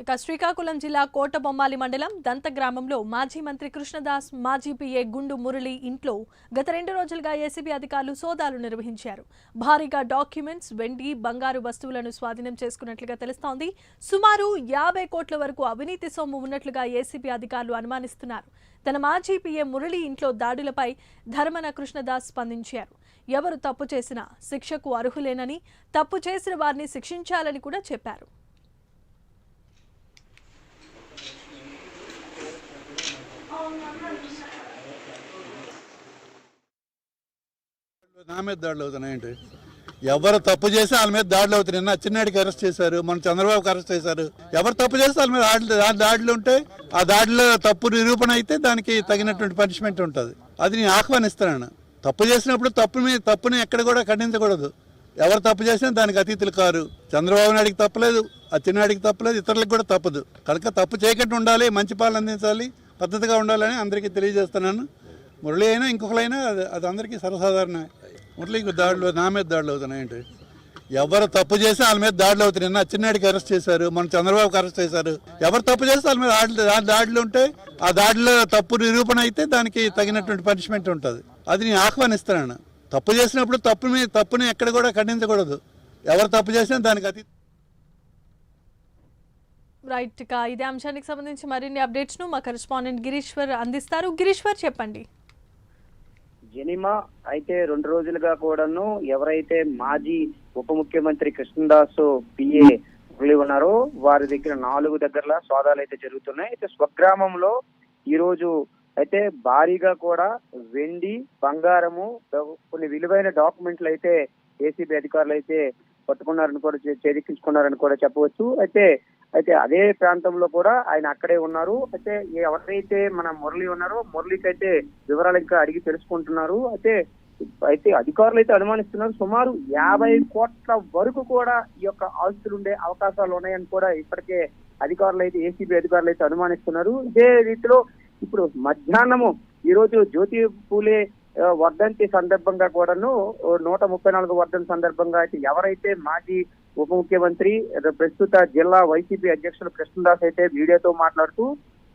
ఇక శ్రీకాకుళం జిల్లా కోటబొమ్మాలి మండలం దంత గ్రామంలో మాజీ మంత్రి కృష్ణదాస్ మాజీ పిఏ గుండు మురళి ఇంట్లో గత రెండు రోజులుగా ఏసీబీ అధికారులు సోదాలు నిర్వహించారు. భారీగా డాక్యుమెంట్స్ వెండి బంగారు వస్తువులను స్వాధీనం చేసుకున్నట్లుగా తెలుస్తోంది. సుమారు యాభై కోట్ల వరకు అవినీతి సొమ్ము ఉన్నట్లుగా ఏసీబీ అధికారులు అనుమానిస్తున్నారు. తన మాజీ పిఏ మురళి ఇంట్లో దాడులపై ధర్మన కృష్ణదాస్ స్పందించారు. ఎవరు తప్పు చేసినా శిక్షకు అర్హులేనని తప్పు చేసిన వారిని శిక్షించాలని కూడా చెప్పారు. నా మీద దాడులు అవుతున్నాయండి ఎవరు తప్పు చేసి వాళ్ళ మీద దాడులు అవుతున్నాయి. నిన్న చిన్నాడికి అరెస్ట్ చేశారు. మన చంద్రబాబుకి అరెస్ట్ చేశారు. ఎవరు తప్పు చేస్తే వాళ్ళ మీద దాడులు దాడులు ఉంటే ఆ దాడిలో తప్పు నిరూపణ అయితే దానికి తగినటువంటి పనిష్మెంట్ ఉంటుంది. అది నేను ఆహ్వానిస్తున్నాను. తప్పు చేసినప్పుడు తప్పు మీద తప్పుని ఎక్కడ కూడా ఖండించకూడదు. ఎవరు తప్పు చేసినా దానికి అతీతులు కారు. చంద్రబాబు నాయుడికి తప్పలేదు ఆ తప్పలేదు ఇతరులకు కూడా తప్పదు. కనుక తప్పు చేయకుండా ఉండాలి మంచి పాలన అందించాలి. పద్ధతిగా ఉండాలని అందరికీ తెలియజేస్తున్నాను. మురళి అయినా ఇంకొకలైనా అది అది అందరికీ సర్వసాధారణమే. మురళికి దాడులు నా మీద దాడులు అవుతున్నాయండి ఎవరు తప్పు చేస్తే వాళ్ళ మీద దాడులు అవుతున్నాయి. నిన్న చిన్నాడికి అరెస్ట్ చేశారు మన చంద్రబాబుకి అరెస్ట్ చేశారు. ఎవరు తప్పు చేస్తే వాళ్ళ మీద దాడులు దాడులు ఉంటే ఆ దాడిలో తప్పు నిరూపణ అయితే దానికి తగినటువంటి పనిష్మెంట్ ఉంటుంది. అది నేను ఆహ్వానిస్తున్నాను. తప్పు చేసినప్పుడు తప్పు మీద తప్పుని ఎక్కడ కూడా ఖండించకూడదు. ఎవరు తప్పు చేసినా దానికి అతి రైట్ ఇక ఇదే అంశానికి సంబంధించి మరిన్ని అప్డేట్స్ను మా కరెస్పాండెంట్ గిరీశ్వర్ అందిస్తారు. గిరీశ్వర్ చెప్పండి. జనిమా అయితే రెండు రోజులుగా కూడాను ఎవరైతే మాజీ ఉప ముఖ్యమంత్రి కృష్ణదాస్ పిఏ మురళి ఉన్నారో వారి దగ్గర నాలుగు దగ్గర సోదాలు అయితే జరుగుతున్నాయి. అయితే స్వగ్రామంలో ఈ రోజు అయితే భారీగా కూడా వెండి బంగారము కొన్ని విలువైన డాక్యుమెంట్లు అయితే ఏసీబీ అధికారులు అయితే పట్టుకున్నారని కూడా చే- చేజిక్కించుకున్నారని కూడా చెప్పవచ్చు. అయితే అయితే అదే ప్రాంతంలో కూడా ఆయన అక్కడే ఉన్నారు. అయితే ఎవరైతే మన మురళి ఉన్నారో మురళికి అయితే వివరాలు ఇంకా అడిగి తెలుసుకుంటున్నారు. అయితే అయితే అధికారులు అయితే అనుమానిస్తున్నారు. సుమారు యాభై కోట్ల వరకు కూడా ఈ యొక్క ఆస్తులు ఉండే అవకాశాలు ఉన్నాయని కూడా ఇప్పటికే అధికారులు అయితే ఏసీబీ అధికారులు అయితే అనుమానిస్తున్నారు. ఇదే రీతిలో ఇప్పుడు మధ్యాహ్నము ఈ రోజు జ్యోతి పూలే వర్ధంతి సందర్భంగా కూడాను నూట ముప్పై నాలుగు వర్ధంతి సందర్భంగా అయితే ఎవరైతే మాజీ ఉప ముఖ్యమంత్రి ప్రస్తుత జిల్లా వైసీపీ అధ్యక్షులు కృష్ణదాస్ అయితే మీడియాతో మాట్లాడుతూ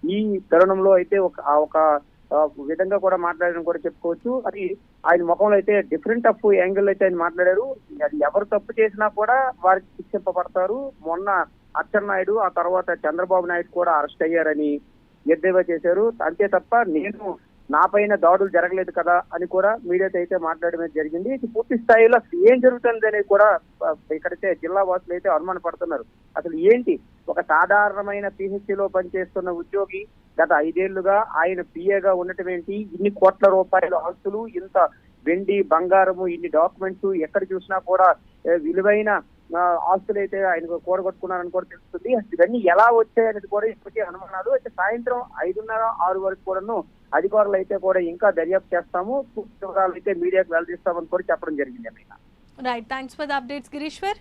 ఈ తరుణంలో అయితే ఒక ఒక విధంగా కూడా మాట్లాడడం కూడా చెప్పుకోవచ్చు. అది ఆయన ముఖంలో అయితే డిఫరెంట్ ఆఫ్ యాంగిల్ అయితే ఆయన మాట్లాడారు. అది ఎవరు తప్పు చేసినా కూడా వారికి శిక్షింపబడతారు. మొన్న అచ్చెన్నాయుడు ఆ తర్వాత చంద్రబాబు నాయుడు కూడా అరెస్ట్ అయ్యారని ఎద్దేవా చేశారు. అంతే తప్ప నేను నా పైన దాడులు జరగలేదు కదా అని కూడా మీడియాతో అయితే మాట్లాడడం జరిగింది. ఇది పూర్తి స్థాయిలో ఏం జరుగుతుంది అనేది కూడా ఇక్కడైతే జిల్లా వాసులు అయితే అనుమాన పడుతున్నారు. అసలు ఏంటి? ఒక సాధారణమైన పిహెచ్సిలో పనిచేస్తున్న ఉద్యోగి గత ఐదేళ్ళుగా ఆయన పిఏగా ఉండటం ఏంటి? ఇన్ని కోట్ల రూపాయల ఆస్తులు ఇంత వెండి బంగారము ఇన్ని డాక్యుమెంట్స్ ఎక్కడ చూసినా కూడా విలువైన ఆస్తులైతే ఆస్తులు అయితే ఆయన కూడగొట్టుకున్నారని కూడా తెలుస్తుంది. ఇవన్నీ ఎలా వచ్చాయనేది కూడా ఇప్పటికే అనుమానాలు. అయితే సాయంత్రం ఐదున్నర ఆరు వరకు కూడాను అధికారులు అయితే కూడా ఇంకా దర్యాప్తు చేస్తాము. వివరాలు అయితే మీడియాకు వెల్లడిస్తామని కూడా చెప్పడం జరిగింది అన్నయ్య. Right thanks for the updates Gireeshwar